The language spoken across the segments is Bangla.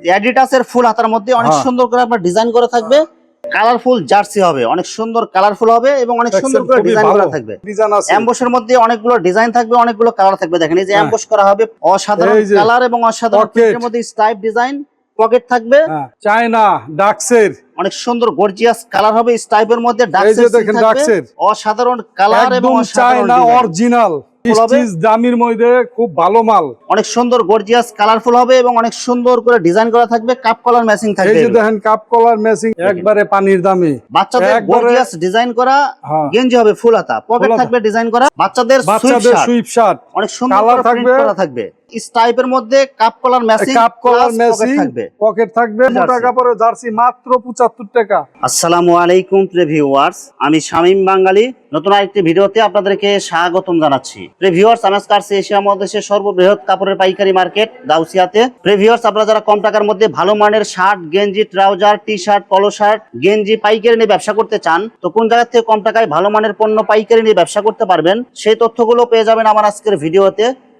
অ্যাডিডাসের ফুল হাতার মধ্যে অনেক হ্যাঁ। সুন্দর করে আপনার ডিজাইন করা থাকবে। কালারফুল জার্সি হবে অনেক সুন্দর কালারফুল হবে এবং অনেক সুন্দর করে ডিজাইন করা থাকবে। অ্যাম্বসের মধ্যে অনেকগুলো ডিজাইন থাকবে অনেকগুলো কালার থাকবে। দেখেন এই যে হ্যাঁ। অ্যাম্বস করা হবে অসাধারণ কালার এবং অসাধারণ। প্রিন্টের মধ্যে স্টাইপ ডিজাইন পকেট থাকবে। হ্যাঁ, চায়না ডাক্সের অনেক সুন্দর গর্জিয়াস কালার হবে স্টাইপের মধ্যে ডাক্সের। অসাধারণ কালার এবং চায়না অরিজিনাল ফুল হবে। দামির মধ্যে খুব ভালো মাল। অনেক সুন্দর গর্জিয়াস কালারফুল হবে এবং অনেক সুন্দর করে ডিজাইন করা থাকবে। কাপ কলার ম্যাচিং এই যে দেখেন কাপ কলার ম্যাচিং একবারে পানির দামে। বাচ্চাদের গর্জিয়াস ডিজাইন করা হ্যাঁ। গেঞ্জি হবে ফুল হাতা। পকেট থাকবে ডিজাইন করা। বাচ্চাদের বাচ্চাদের সুইপ শার্ট অনেক সুন্দর কালার থাকবে। থাকবে। স্টাইপের মধ্যে cup collar matching cup collar matching pocket থাকবে। মোটা জার্সি। কাপড়ের জার্সি মাত্র পঁচাত্তর টাকা। আসসালামু আলাইকুম প্রিভিউয়ার্স আমি শামীম বাঙালি নতুন আরেকটি ভিডিওতে আপনাদেরকে স্বাগতম জানাচ্ছি। প্রিভিউয়ার্স আমি আজকে আসছি এশিয়া মহাদেশের সর্ববৃহৎ কাপড়ের পাইকারি মার্কেট গাউসিয়াতে। প্রিভিউয়ার্স আপনারা যারা কম টাকার মধ্যে ভালো মানের শার্ট গেঞ্জি trouser T shirt polo shirt গেঞ্জি পাইকারি নিয়ে ব্যবসা করতে চান তো কোন জায়গা থেকে কম টাকায় ভালো মানের পণ্য পাইকারি নিয়ে ব্যবসা করতে পারবেন সেই তথ্যগুলো পেয়ে যাবেন আমার আজকের ভিডিওতে।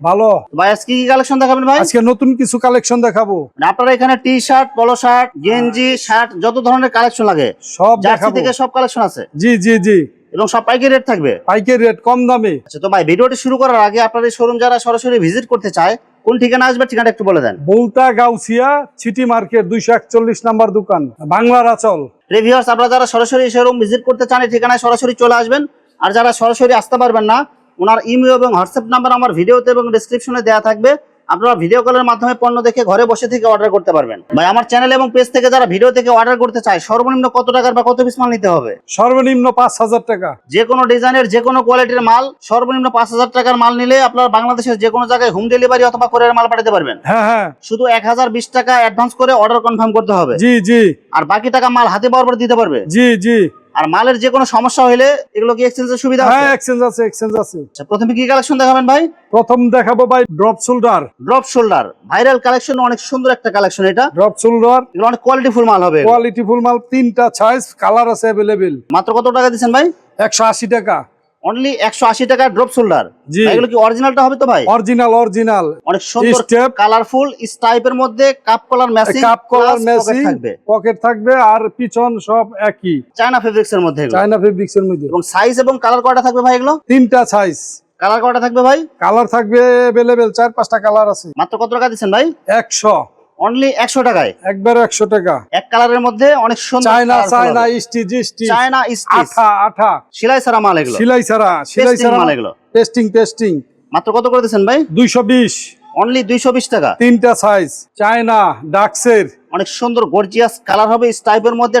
ভালো। ভাই আজকে কি কালেকশন দেখাবেন ভাই? আজকে নতুন কিছু কালেকশন দেখাবো। মানে আপনারা এখানে টি শার্ট পলো শার্ট গেঞ্জি শার্ট যত ধরনের কালেকশন লাগে সব জার্সি থেকে সব কালেকশন আছে? জি জি জি। এবং সব পাইকারি রেট থাকবে? পাইকারি রেট কম দামে। আচ্ছা তো ভাই ভিডিওটি শুরু করার আগে আপনাদের শোরুম যারা সরাসরি ভিজিট করতে চায় কোন ঠিকানা আসবে ঠিকানা একটু বলে দেন। বলতা গাউসিয়া সিটি মার্কেট দুইশো একচল্লিশ নাম্বার দোকান বাংলার আচল রিভিউয়ার্স আপনারা যারা সরাসরি শোরুম ভিজিট করতে চান এই ঠিকানায় সরাসরি চলে আসবেন। আর যারা সরাসরি আসতে পারবেন না ওনার ইমেল এবং হোয়াটসঅ্যাপ নাম্বার আমার ভিডিওতে এবং ডিসক্রিপশনে দেওয়া থাকবে। আপনারা ভিডিও কলের মাধ্যমে পণ্য দেখে ঘরে বসে থেকে অর্ডার করতে পারবেন। ভাই আমার চ্যানেল এবং পেজ থেকে যারা ভিডিও থেকে অর্ডার করতে চায় সর্বনিম্ন কত টাকার বা কত পিস মাল নিতে হবে? সর্বনিম্ন পাঁচ হাজার টাকা। যে কোনো ডিজাইনের যে কোনো কোয়ালিটির মাল সর্বনিম্ন পাঁচ হাজার টাকার মাল নিলে আপনার বাংলাদেশের যে কোনো জায়গায় হোম ডেলিভারি অথবা কোরিয়ার মাল পাঠাতে পারবেন। হ্যাঁ হ্যাঁ। শুধু এক হাজার বিশ টাকা অ্যাডভান্স করে অর্ডার কনফার্ম করতে হবে। জি জি। আর বাকি টাকা মাল হাতে পাওয়ার পর দিতে পারবে। জি জি। আর মালের যে কোনো সমস্যা হলে এগুলো কি এক্সচেঞ্জের সুবিধা আছে? হ্যাঁ এক্সচেঞ্জ আছে এক্সচেঞ্জ আছে। আচ্ছা, প্রথমে কি কালেকশন দেখাবেন ভাই? প্রথম দেখাবো ভাই drop shoulder drop shoulder viral collection অনেক সুন্দর একটা কালেকশন এটা। ড্রপ শোল্ডার এগুলো অনেক কোয়ালিটি ফুল মাল হবে। কোয়ালিটি ফুল মাল তিনটা সাইজ কালার আছে अवेलेबल মাত্র কত টাকা দিচ্ছেন ভাই? একশো আশি টাকা। অনলি একশো আশি টাকা ড্রপ শোল্ডার। এগুলো কি অরিজিনালটা হবে তো ভাই? অরিজিনাল অরিজিনাল অনেক সুন্দর। কালারফুল স্টাইপের মধ্যে cup collar matching cup collar Messi থাকবে। পকেট থাকবে আর পিছন সব একই। চায়না ফেব্রিক্স এর মধ্যে চায়না ফেব্রিক্স এর মধ্যে। এবং সাইজ এবং কালার কয়টা থাকবে ভাই এগুলো? তিনটা সাইজ কালার কয়টা থাকবে ভাই? কালার থাকবে অ্যাভেলেবেল চার পাঁচটা কালার আছে। মাত্র কত টাকা দিচ্ছেন ভাই? একশো। অনলি একশো টাকায়। একবার একশো টাকা। এক কালারের মধ্যে অনেক সুন্দর China China. Stitch stitch China stitch আঠা আঠা। সেলাই ছাড়া মাল এগুলো। সিলাই ছাড়া সিলাই ছাড়া মাল এগুলো। টেস্টিং টেস্টিং মাত্র কত করে দিচ্ছেন ভাই? দুইশো বিশ। অনলি দুইশো বিশ টাকা। তিনটা সাইজ চায়না ডাক্সের। অনেক সুন্দর গর্জিয়াস কালার হবে। স্টাইপের মধ্যে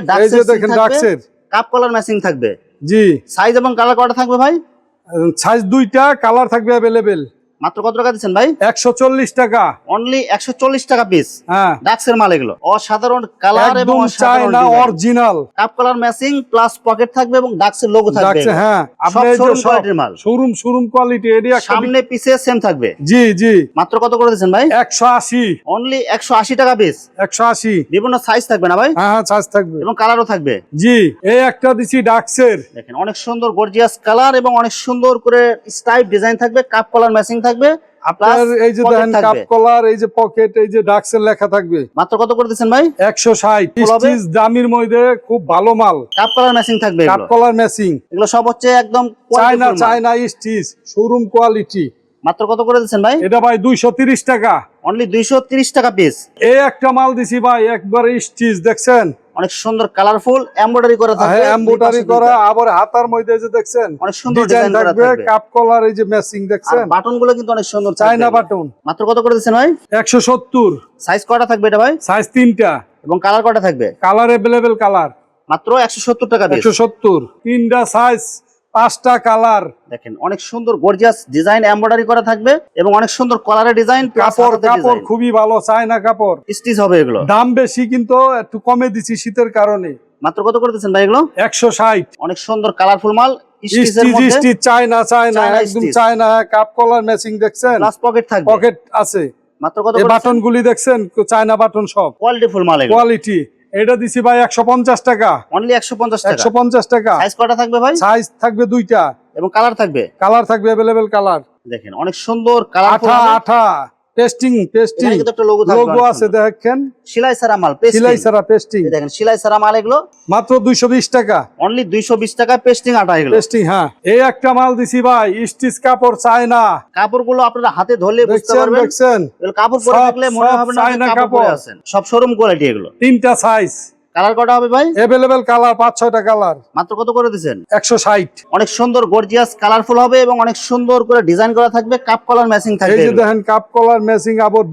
দেখেন ডাক্সের। কাপ কলার ম্যাচিং থাকবে। জি। সাইজ এবং কালার কটা থাকবে ভাই? সাইজ দুইটা কালার থাকবে অ্যাভেলেবেল মাত্র কত টাকা দিচ্ছেন ভাই? একশো চল্লিশ টাকা। অনলি একশো চল্লিশ টাকা পিস হ্যাঁ। ডাক্সের মাল এগুলো। অসাধারণ কালার এবং China original cup colour matching plus pocket থাকবে এবং ডাক্সের লোগো থাকবে। হ্যাঁ। মাল। শোরুম শোরুম কোয়ালিটি একটা সামনে পিছে সেম থাকবে। জি জি। মাত্র কত করে দিচ্ছেন ভাই? একশো আশি। অনলি একশো আশি টাকা পিস একশো আশি। বিভিন্ন সাইজ থাকবে না ভাই? হ্যাঁ হ্যাঁ সাইজ থাকবে। এবং কালারও থাকবে। জি এই একটা দিছি ডাক্সের দেখেন অনেক সুন্দর গর্জিয়াস কালার এবং অনেক সুন্দর করে স্টাইপ ডিজাইন থাকবে। কাপ কলার ম্যাচিং থাকবে আপনার এই যে দেখেন কাপ কলার এই যে পকেট এই যে ডাক্সের লেখা থাকবে। মাত্র কত করে দিচ্ছেন ভাই? একশো ষাট। ফুল হবে? স্টিচ দামির মধ্যে খুব ভালো মাল। কাপ কলার ম্যাচিং থাকবে কাপ কলার ম্যাচিং এগুলো সব হচ্ছে একদম China China stitch showroom quality মাত্র কত করে দিচ্ছেন ভাই? এটা ভাই দুইশো তিরিশ টাকা। অনলি দুইশো তিরিশ টাকা পিস এই একটা মাল দিছি ভাই একবার স্টিচ দেখছেন? অনেক সুন্দর কালারফুল এমব্রয়ডারি করা থাকবে এমব্রয়ডারি করা আবার হাতার মধ্যে যে দেখছেন অনেক সুন্দর ডিজাইন থাকবে কাপ কলার এই যে ম্যাচিং আর দেখছেন। বাটনগুলো কিন্তু অনেক সুন্দর চায়না বাটন মাত্র কত করে দিয়েছেন ভাই? একশো সত্তর। সাইজ কয়টা থাকবে এটা ভাই? সাইজ তিনটা। এবং কালার কয়টা থাকবে? কালার अवेलेबल কালার মাত্র একশো সত্তর টাকা পিস একশো সত্তর। তিনটা সাইজ পাঁচটা কালার। দেখেন অনেক সুন্দর গর্জিয়াস ডিজাইন এমব্রয়ডারি করা থাকবে এবং অনেক সুন্দর কলারের ডিজাইন কাপড় কাপড় খুবই ভালো চায়না কাপড়। স্টিচ হবে এগুলো। দাম বেশি কিন্তু একটু কমে দিছি শীতের কারণে। মাত্র কত করে দিচ্ছেন ভাই এগুলো? একশো ষাট। অনেক সুন্দর কালারফুল মাল চায়না চায়না একদম চায়না কাপ কলার ম্যাচিং দেখছেন? পকেট থাকবে। পকেট আছে। মাত্র কত বাটন গুলি দেখছেন? চায়না বাটন সব। কোয়ালিটি ফুল মাল কোয়ালিটি এটা দিছি ভাই একশো পঞ্চাশ টাকা। অনলি একশো পঞ্চাশ একশো পঞ্চাশ টাকা। সাইজ কটা থাকবে ভাই? সাইজ থাকবে দুইটা। এবং কালার থাকবে? কালার থাকবে অ্যাভেলেবেল কালার দেখেন অনেক সুন্দর কালার আঠা আঠা। টেস্টিং কিন্তু একটা লোগো থাকবে লোগো আছে দেখেন। সেলাই সারা মাল পেস্টিং সিলাই সারা পেস্টিং দেখেন সেলাই সারা মাল এগুলো। মাত্র দুইশো বিশ টাকা। অনলি দুইশো বিশ টাকা পেস্টিং আটা এগুলো। পেস্টিং হ্যাঁ। এই একটা মাল দিছি ভাই স্টিচ কাপড় চায়না। কাপড়গুলো আপনারা হাতে ধরলে বুঝতে পারবেন। দেখছেন। কাপড় পরে থাকলে মনে হবে না কাপড় পরে কাপড়। আছেন। সব শোরুম কোয়ালিটি এগুলো। তিনটা সাইজ কালার কটা হবে ভাই? অ্যাভেলেবেল কালার পাঁচ ছয়টা কালার মাত্র কত করে একশো ষাট। অনেক সুন্দর গর্জিয়াস কালারফুল হবে এবং অনেক সুন্দর করে ডিজাইন করা থাকবে কাপ কলার ম্যাচিং এই যে দেখেন কাপ কলার ম্যাচিং আবার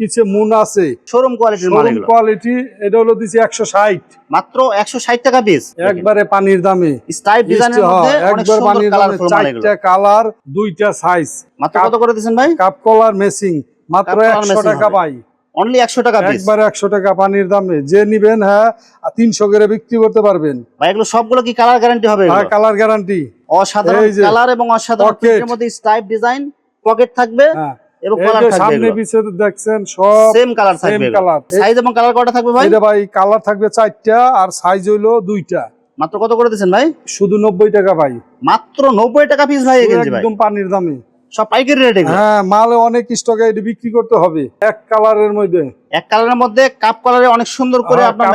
পিছে মুন আছে। শোরুম কোয়ালিটির মাল এগুলো। কোয়ালিটি এটা হলো দিছি একশো ষাট। মাত্র একশো ষাট টাকা পিস একবারে পানির দামে। স্টাইপ ডিজাইনের হ্যাঁ, মধ্যে অনেক একবার সুন্দর পানির দামে চারটা কালার দুইটা সাইজ মাত্র কত করে দিচ্ছেন ভাই? কাপ কলার মেসিং মাত্র কাপ কলার একশো machine টাকা হবে। অনলি একশো টাকা পিস একবারে একশো টাকা পানির দামে যে নিবেন হ্যাঁ তিনশো করে বিক্রি করতে পারবেন। ভাই এগুলো সবগুলো কি কালার গ্যারান্টি হবে এগুলো? কালার গ্যারান্টি অসাধারণ কালার এবং অসাধারণ। প্রিন্টের মধ্যে স্টাইপ ডিজাইন পকেট থাকবে হ্যাঁ। এবং কলার থাকবে সামনে পিছে দেখছেন সব সেম কালার থাকবে colour। সাইজ এবং কালার কটা থাকবে ভাই? এটা ভাই কালার থাকবে চারটা আর সাইজ হইল দুইটা। মাত্র কত করে দিচ্ছেন ভাই? শুধু নব্বই টাকা ভাই। মাত্র নব্বই টাকা পিস ভাই। একদম পানির দামে। সব পাইকারি রেট হ্যাঁ মালে অনেক স্টকে এটা বিক্রি করতে হবে। এক কালারের মধ্যে। এক কালারের মধ্যে কাপ কালারে অনেক সুন্দর করে হ্যাঁ, আপনার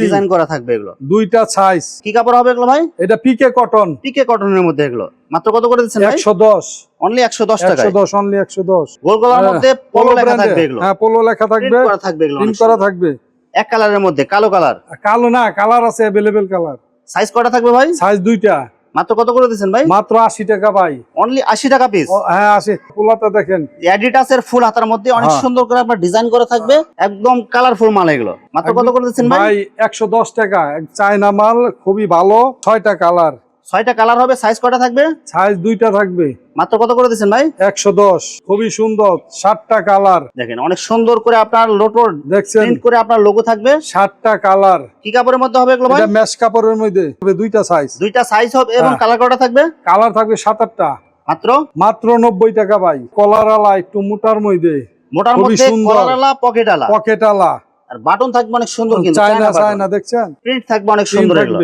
ডিজাইন করা থাকবে এগুলো। দুইটা সাইজ কি কাপড় হবে এগুলো ভাই? এটা পিকে কটন পিকে কটনের মধ্যে এগুলো। মাত্র কত করে দিচ্ছেন ভাই? একশো দশ। অনলি একশো দশ টাকা একশো দশ অনলি একশো দশ। গোল গলার মধ্যে পোলো লেখা থাকবে এগুলো। হ্যাঁ পোলো লেখা থাকবে। করা থাকবে এগুলো করা থাকবে। এক কালারের মধ্যে কালো কালার কালো না কালার আছে অ্যাভেলেবেল কালার সাইজ কটা থাকবে ভাই? সাইজ দুইটা। মাত্র কত করে দিচ্ছেন ভাই? মাত্র আশি টাকা ভাই। অনলি আশি টাকা পিস হ্যাঁ আশি। পোলাটা দেখেন। অ্যাডিটাসের ফুল হাতার মধ্যে অনেক হ্যাঁ। সুন্দর করে আপনার ডিজাইন করা থাকবে। একদম কালারফুল মাল এগুলো। মাত্র কত করে দিচ্ছেন ভাই? ভাই একশো দশ টাকা। চায়না মাল খুবই ভালো ছয়টা কালার ছয়টা কালার হবে সাইজ কটা থাকবে? সাইজ দুইটা থাকবে। মাত্র কত করে দিচ্ছেন ভাই? একশো দশ। খুবই সুন্দর সাতটা কালার দেখেন অনেক সুন্দর করে আপনার লোটোর দেখছেন? করে আপনার লোগো থাকবে। সাতটা কালার কি কাপড়ের মধ্যে হবে এগুলো ভাই? ম্যাশ কাপড়ের মধ্যে হবে দুইটা সাইজ দুইটা সাইজ হবে এবং হ্যাঁ। কালার কটা থাকবে? কালার থাকবে সাত আটটা মাত্র? মাত্র নব্বই টাকা ভাই। কলার আলা একটু মোটার মধ্যে। মোটার মধ্যে। কলার পকেট আলা পকেট আলা আর বাটন থাকবে অনেক সুন্দর কিন্তু চায়না চায়না দেখছেন? প্রিন্ট থাকবে অনেক সুন্দর এগুলো।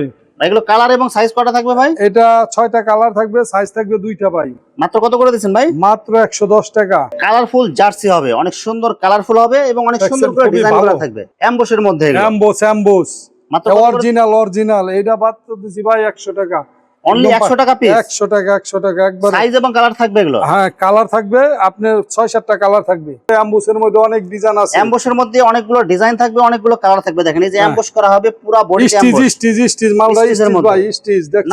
এগুলো কালার এবং সাইজ কটা থাকবে ভাই? এটা ছয়টা কালার থাকবে সাইজ থাকবে দুইটা ভাই। মাত্র কত করে দিচ্ছেন ভাই? মাত্র একশো দশ টাকা। কালারফুল জার্সি হবে অনেক সুন্দর কালারফুল হবে এবং অনেক সুন্দর করে ডিজাইন করা। থাকবে। অ্যাম্বুশের মধ্যে অ্যাম্বোস অ্যাম্বোস মাত্র অরিজিনাল অরিজিনাল এটা বাদ তো দিছি ভাই একশো টাকা। অনলি টাকা পিস টাকা একশো টাকা একবার সাইজ এবং কালার থাকবে এগুলো? হ্যাঁ কালার থাকবে আপনার ছয় সাতটা কালার থাকবে। অ্যাম্বুসের মধ্যে অনেক ডিজাইন আছে। অ্যাম্বুসের মধ্যে অনেকগুলো ডিজাইন থাকবে অনেকগুলো কালার থাকবে। দেখেন এই যে অ্যাম্বুস করা হবে পুরো বডি স্টিচ স্টিজ মাল ভাই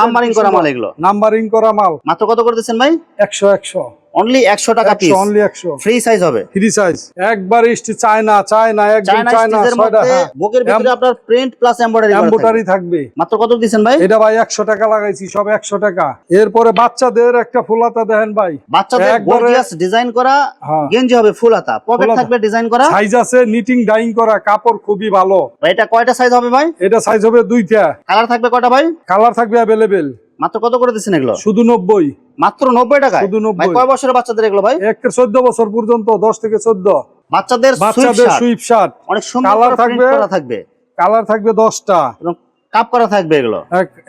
নাম্বারিং করা মাল এগুলো। নাম্বারিং করা মাল। মাত্র কত করে দিচ্ছেন ভাই? একশো একশো। অনলি একশো টাকা পিস অনলি একশো। ফ্রি সাইজ হবে। ফ্রি সাইজ একবার স্টিচ চায়না চায়না একদম চায়না ছয়টা হ্যাঁ। বুকের ভিতরে আপনার প্রিন্ট প্লাস এমব্রয়ডারি এম্বোটারি থাকবে। মাত্র কত দিচ্ছেন ভাই? এটা ভাই একশো টাকা লাগাইছি সব একশো টাকা। এরপরে বাচ্চাদের একটা ফুলাতা দেখেন ভাই। বাচ্চাদের গর্জিয়াস ডিজাইন করা হ্যাঁ। গেঞ্জি হবে ফুল হাতা। পকেট থাকবে ডিজাইন করা। সাইজ আছে নিটিং ডাইং করা কাপড় খুবই ভালো। এটা কয়টা সাইজ হবে ভাই? এটা সাইজ হবে দুইটা। কালার থাকবে কয়টা ভাই? কালার থাকবে অ্যাভেলেবেল মাত্র কত করে দিচ্ছেন এগুলো? শুধু নব্বই। মাত্র নব্বই টাকা শুধু নব্বই। কয় বছরের বাচ্চাদের এগুলো ভাই? এক চোদ্দ বছর পর্যন্ত দশ থেকে চোদ্দ। বাচ্চাদের বাচ্চাদের সুইপ শার্ট অনেক সুন্দর কালার থাকবে। থাকবে। কালার থাকবে দশটা। এবং কাপ করা থাকবে এগুলো?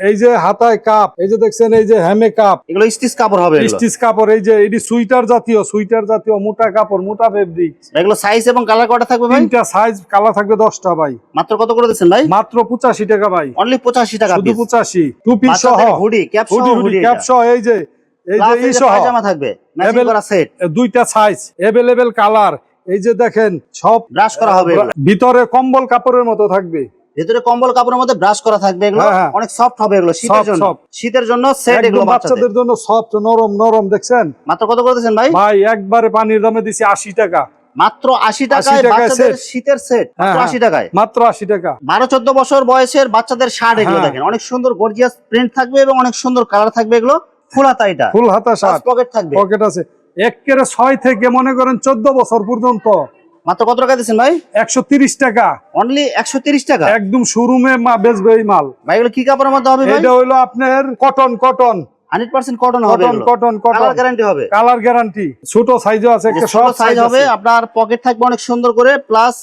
এই যে হাতায় কাপ এই যে দেখছেন এই যে হ্যামে কাপ এগুলো স্টিচ কাপড় হবে স্টিচ কাপড় এই যে এটি সুইটার জাতীয় সুইটার জাতীয় মোটা কাপড় মোটা ফেব্রিক এগুলো সাইজ এবং কালার কয়টা থাকবে ভাই? তিনটা সাইজ কালার থাকবে দশটা ভাই। মাত্র কত করে দিচ্ছেন ভাই? মাত্র পঁচাশি টাকা ভাই। অনলি পঁচাশি টাকা শুধু piece। পঁচাশি। টুপি সহ। হুডি ক্যাপ সহ হুডি ক্যাপ সহ এই যে এই যে এই সহ। পায়জামা থাকবে ম্যাচিং করা সেট দুইটা সাইজ অ্যাভেলেবেল কালার এই যে দেখেন সব ব্রাশ করা হবে ভিতরে কম্বল কাপড়ের মতো থাকবে। ভিতরে কম্বল কাপড়ের মধ্যে ব্রাশ করা থাকবে এগুলো। হ্যাঁ, হ্যাঁ। অনেক সফট হবে এগুলো শীতের জন্য। শীতের জন্য সেট এগুলো বাচ্চাদের। জন্য সফট নরম নরম দেখছেন? মাত্র কত করে দিচ্ছেন ভাই? ভাই একবারে পানির দামে দিছি আশি টাকা। মাত্র আশি টাকায় বাচ্চাদের শীতের সেট হ্যাঁ, মাত্র। আশি টাকায়। মাত্র আশি টাকা। বারো চোদ্দ বছর বয়সের বাচ্চাদের শার্ট এগুলো। দেখেন। অনেক সুন্দর গর্জিয়াস প্রিন্ট থাকবে এবং অনেক সুন্দর কালার থাকবে এগুলো। ফুল হাতা এটা। ফুল হাতা শার্ট পকেট থাকবে। পকেট আছে। একের ছয় থেকে মনে করেন চোদ্দ বছর পর্যন্ত। মাত্র কত টাকা দিচ্ছেন ভাই? একশো তিরিশ টাকা। অনলি একশো তিরিশ টাকা? একদম শোরুমে মা বেচবে এই মাল। ভাই এগুলো কি কাপড়ের মধ্যে হবে এটা হইল আপনার cotton cotton hundred percent cotton হবে কটন কটন গ্যারান্টি হবে। কালার গ্যারান্টি ছোট সাইজও আছে একটা সব সাইজ হবে আপনার পকেট থাকবে অনেক সুন্দর করে প্লাস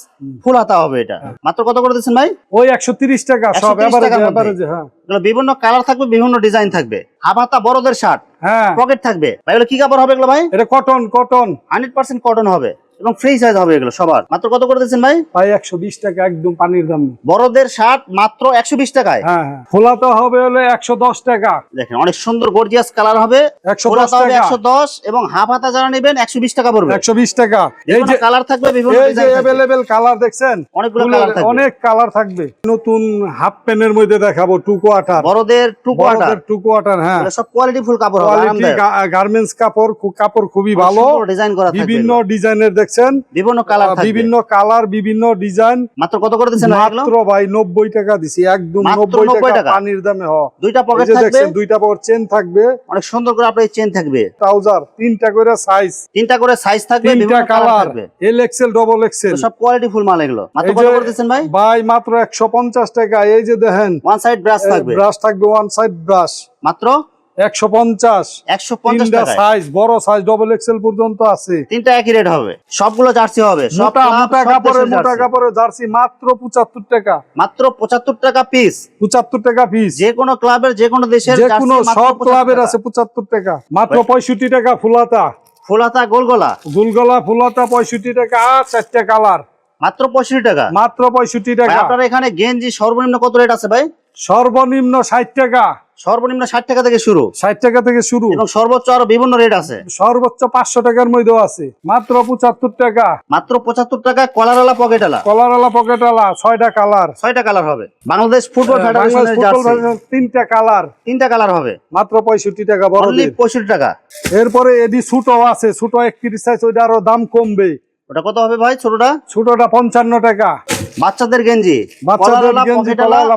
ফুল হাতা হবে এটা। হ্যাঁ। মাত্র কত করে দিচ্ছেন ভাই? ওই একশো তিরিশ টাকা সব এভারেজ টাকার মধ্যে। এভারেজ হ্যাঁ। বিভিন্ন কালার থাকবে বিভিন্ন ডিজাইন থাকবে। হাফ হাতা বড়দের শার্ট হ্যাঁ। পকেট থাকবে। ভাই এগুলো কি কাপড় হবে এগুলো ভাই? এটা cotton cotton hundred percent cotton হবে। এবং ফ্রি সাইজ হবে এগুলো সবার। মাত্র কত করে দিচ্ছেন ভাই? ভাই একশো বিশ টাকা একদম পানির দাম। বড়দের শার্ট মাত্র একশো বিশ টাকায়? হ্যাঁ হ্যাঁ। ফোলাতে হবে হলে একশো দশ টাকা। দেখেন অনেক সুন্দর গর্জিয়াস কালার হবে। একশো হবে একশো দশ এবং হাফ হাতা যারা নেবেন একশো বিশ টাকা পড়বে। একশো বিশ টাকা। এই যে কালার থাকবে বিভিন্ন কালার দেখছেন? অনেকগুলো ফুলের কালার থাকবে। অনেক কালার থাকবে। নতুন হাফ প্যান্টের মধ্যে দেখাবো টু কোয়াটার বড়দের টু বড়দের টু কোয়াটার হ্যাঁ। সব কোয়ালিটি ফুল কাপড় হবে গার্মেন্টস কাপড় কাপড় খুবই ভালো। ডিজাইন করা বিভিন্ন। ডিজাইনের দেখছেন? বিভিন্ন কালার বিভিন্ন কালার বিভিন্ন ডিজাইন মাত্র কত করে দিচ্ছেন মাত্র ভাই নব্বই টাকা দিছি একদম নব্বই 90 টাকা। পানির দামে হ। দুইটা পকেট থাকবে? দেখছেন দুইটা পর চেন থাকবে। অনেক সুন্দর করে আপনার চেন থাকবে। ট্রাউজার তিনটা করে সাইজ তিনটা করে সাইজ থাকবে তিনটা বিভিন্ন colour L XL double XL সব কোয়ালিটি ফুল মাল এগুলো। মাত্র কত করে দিচ্ছেন ভাই? ভাই মাত্র একশো পঞ্চাশ টাকা। এই যে দেখেন ওয়ান সাইড ব্রাশ থাকবে। ব্রাশ থাকবে ওয়ান সাইড ব্রাশ মাত্র? একশো পঞ্চাশ। একশো পঞ্চাশ সাইজ বড় সাইজ ডবল এক্সেল পর্যন্ত আছে। তিনটা একই রেট হবে। সবগুলো জার্সি হবে। মোটা মোটা কাপড়ের মোটা জার্সি। কাপড়ের জার্সি মাত্র পঁচাত্তর টাকা। মাত্র পঁচাত্তর টাকা পিস পঁচাত্তর টাকা পিস যে কোনো ক্লাবের যে কোনো দেশের যে কোনো সব ক্লাবের আছে পঁচাত্তর টাকা। মাত্র পঁয়ষট্টি টাকা ফুলাতা। ফুলাতা গোলগোলা। গুলগলা ফুলাতা পঁয়ষট্টি টাকা। আর চারটা কালার মাত্র পঁয়ষট্টি টাকা। মাত্র পঁয়ষট্টি ভাই, টাকা আপনার এখানে গেঞ্জি সর্বনিম্ন কত রেট আছে ভাই? সর্বনিম্ন ষাট টাকা। সর্বনিম্ন ষাট টাকা থেকে শুরু। ষাট টাকা থেকে শুরু। এবং সর্বোচ্চ আরও বিভিন্ন রেট আছে। সর্বোচ্চ পাঁচশো টাকার মধ্যেও আছে। মাত্র পঁচাত্তর টাকা। মাত্র পঁচাত্তর টাকা কলারওয়ালা পকেটালা কলারালা পকেটালা ছয়টা কালার। ছয়টা কালার হবে। বাংলাদেশ ফুটবল ফেডারেশন তিনটা কালার। তিনটা কালার হবে। মাত্র পঁয়ষট্টি টাকা বড় পঁয়ষট্টি টাকা। এরপরে এডি ছোট আছে ছোট একত্রিশ সাইজ ওইটা আরও দাম কমবে। ওটা কত হবে ভাই ছোটটা? ছোটটা পঞ্চান্ন টাকা। বাচ্চাদের গেঞ্জি বাচ্চাদের গেঞ্জি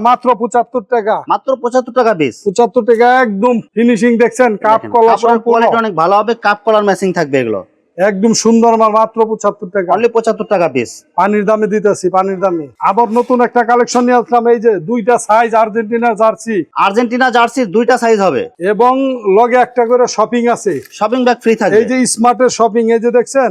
মাত্র পঁচাত্তর টাকা। মাত্র পঁচাত্তর টাকা পিস পঁচাত্তর টাকা একদম ফিনিশিং দেখছেন কাপ কলা সম্পূর্ণ। কোয়ালিটি অনেক ভালো হবে কাপ কলার ম্যাচিং থাকবে এগুলো। একদম সুন্দর মাল মাত্র পঁচাত্তর টাকা। অনলি পঁচাত্তর টাকা পিস পানির দামে দিতেছি পানির দামে। আবার নতুন একটা কালেকশন নিয়ে আসলাম এই যে দুইটা সাইজ আর্জেন্টিনা জার্সি আর্জেন্টিনা জার্সির দুইটা সাইজ হবে। এবং লগে একটা করে শপিং আছে। শপিং ব্যাগ ফ্রি থাকবে। এই যে স্মার্টের শপিং এই যে দেখছেন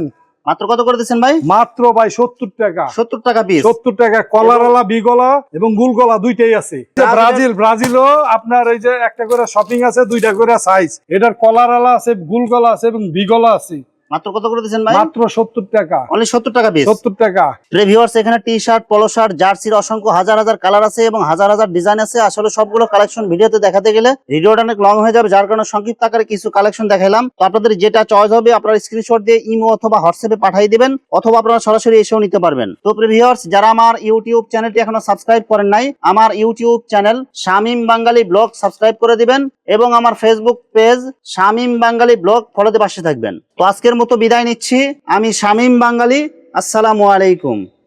মাত্র কত করে দিচ্ছেন ভাই? মাত্র ভাই সত্তর টাকা। সত্তর টাকা পিস সত্তর টাকা কলারালা বিগলা এবং গুলগলা দুইটাই আছে। ব্রাজিল ব্রাজিল ব্রাজিলও আপনার এই যে একটা করে শপিং আছে দুইটা করে সাইজ এটার কলারালা আছে গুলগলা আছে এবং বিগলা আছে। মাত্র কত করে দিচ্ছেন ভাই? মাত্র সত্তর টাকা। অনলি সত্তর টাকা পিস সত্তর টাকা। ভিউয়ার্স এখানে টি শার্ট পলো শার্ট জার্সির অসংখ্য হাজার হাজার কালার আছে এবং হাজার হাজার ডিজাইন আছে। আসলে সবগুলো কালেকশন ভিডিওতে দেখাতে গেলে ভিডিওটা অনেক লং হয়ে যাবে যার কারণে সংক্ষিপ্ত আকারে কিছু কালেকশন দেখাইলাম। তো আপনাদের যেটা চয়েস হবে আপনারা স্ক্রিনশট দিয়ে ইমো অথবা হোয়াটসঅ্যাপে পাঠিয়ে দিবেন অথবা আপনারা সরাসরি এসেও নিতে পারবেন। তো ভিউয়ার্স যারা আমার ইউটিউব চ্যানেলটি এখনও সাবস্ক্রাইব করেন নাই আমার YouTube channel Shamim Bangali blog subscribe করে দিবেন এবং আমার Facebook page Shamim Bangali blog ফলোতে পাশে থাকবেন। তো আজকের মতো বিদায় নিচ্ছি। আমি শামীম বাঙ্গালী আসসালামু আলাইকুম।